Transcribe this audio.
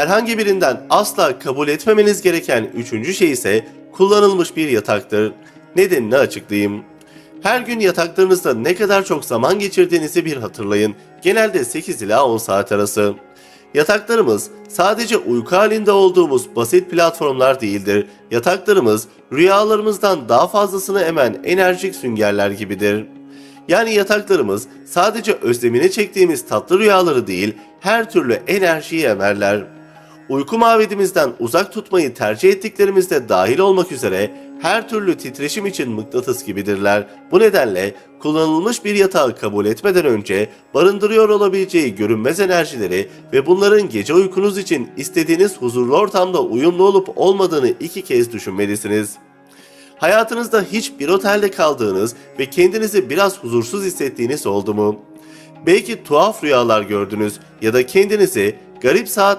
Herhangi birinden asla kabul etmemeniz gereken üçüncü şey ise kullanılmış bir yataktır. Nedenini açıklayayım. Her gün yataklarınızda ne kadar çok zaman geçirdiğinizi bir hatırlayın. Genelde 8 ila 10 saat arası. Yataklarımız sadece uyku halinde olduğumuz basit platformlar değildir. Yataklarımız rüyalarımızdan daha fazlasını emen enerjik süngerler gibidir. Yani yataklarımız sadece özlemini çektiğimiz tatlı rüyaları değil, her türlü enerjiyi emerler. Uyku mavedimizden uzak tutmayı tercih ettiklerimizde dahil olmak üzere her türlü titreşim için mıknatıs gibidirler. Bu nedenle kullanılmış bir yatağı kabul etmeden önce barındırıyor olabileceği görünmez enerjileri ve bunların gece uykunuz için istediğiniz huzurlu ortamda uyumlu olup olmadığını iki kez düşünmelisiniz. Hayatınızda hiç bir otelde kaldığınız ve kendinizi biraz huzursuz hissettiğiniz oldu mu? Belki tuhaf rüyalar gördünüz ya da kendinizi garip saat